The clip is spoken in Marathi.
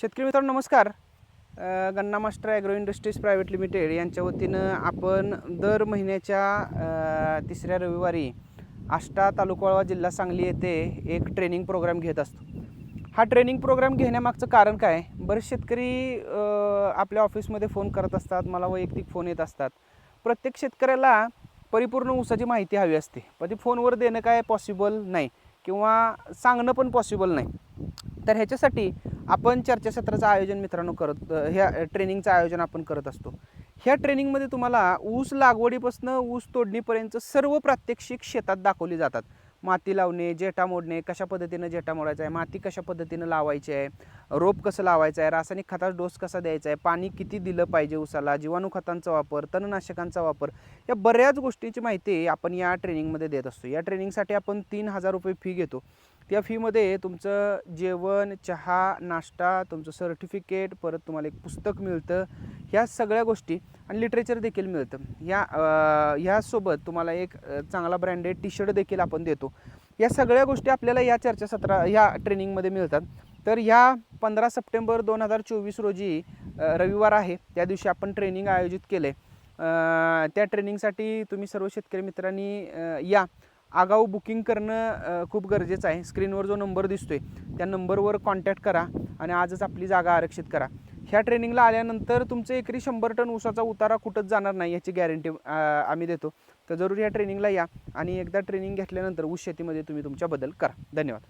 शेतकरी मित्रांनो नमस्कार. Ganna master agro industries private limited यांच्या वतीनं आपण दर महिन्याच्या तिसऱ्या रविवारी आष्टा तालुका जिल्हा सांगली येथे एक ट्रेनिंग प्रोग्राम घेत असतो. हा ट्रेनिंग प्रोग्राम घेण्यामागचं कारण काय? बरेच शेतकरी आपल्या ऑफिसमध्ये फोन करत असतात मला वैयक्तिक फोन येत असतात. प्रत्येक शेतकऱ्याला परिपूर्ण ऊसाची माहिती हवी असते. पण ती फोनवर देणं काय पॉसिबल नाही किंवा सांगणं पण पॉसिबल नाही. तर ह्याच्यासाठी आपण चर्चासत्राचं आयोजन मित्रांनो करत ह्या ट्रेनिंगचं आयोजन आपण करत असतो. ह्या ट्रेनिंगमध्ये तुम्हाला ऊस लागवडीपासून ऊस तोडणीपर्यंत सर्व प्रात्यक्षिक शेतात दाखवली जातात. माती लावणे जेटा मोडणे कशा पद्धतीनं जेटा मोडायचा आहे माती कशा पद्धतीनं लावायची आहे रोप कसं लावायचं आहे रासायनिक खताचा डोस कसा द्यायचा आहे पाणी किती दिलं पाहिजे ऊसाला जीवाणू खतांचा वापर तणनाशकांचा वापर या बऱ्याच गोष्टींची माहिती आपण या ट्रेनिंगमध्ये देत असतो. या ट्रेनिंगसाठी आपण तीन हजार रुपये फी घेतो. त्या फीमध्ये तुमचं जेवण चहा नाश्ता तुमचं सर्टिफिकेट परत तुम्हाला एक पुस्तक मिळतं. ह्या सगळ्या गोष्टी आणि लिटरेचर देखील मिळतं. ह्या ह्यासोबत तुम्हाला एक चांगला ब्रँडेड टी शर्ट देखील आपण देतो. या सगळ्या गोष्टी आपल्याला या चर्चासत्रा ह्या ट्रेनिंगमध्ये मिळतात. तर ह्या पंधरा सप्टेंबर दोन हजार चोवीस रोजी रविवार आहे. त्या दिवशी आपण ट्रेनिंग आयोजित केले त्या ट्रेनिंगसाठी तुम्ही सर्व शेतकरी मित्रांनी या. आगाऊ बुकिंग करणं खूप गरजेचं आहे. स्क्रीनवर जो नंबर दिसतोय त्या नंबरवर कॉन्टॅक्ट करा आणि आजच आपली जागा आरक्षित करा. ह्या ट्रेनिंगला आल्यानंतर तुमचं एकरी शंभर टन ऊसाचा उतारा कुठंच जाणार नाही याची गॅरंटी आम्ही देतो. तर जरूर या ट्रेनिंगला या आणि एकदा ट्रेनिंग घेतल्यानंतर ऊस शेतीमध्ये तुम्ही तुमच्या बदल करा. धन्यवाद.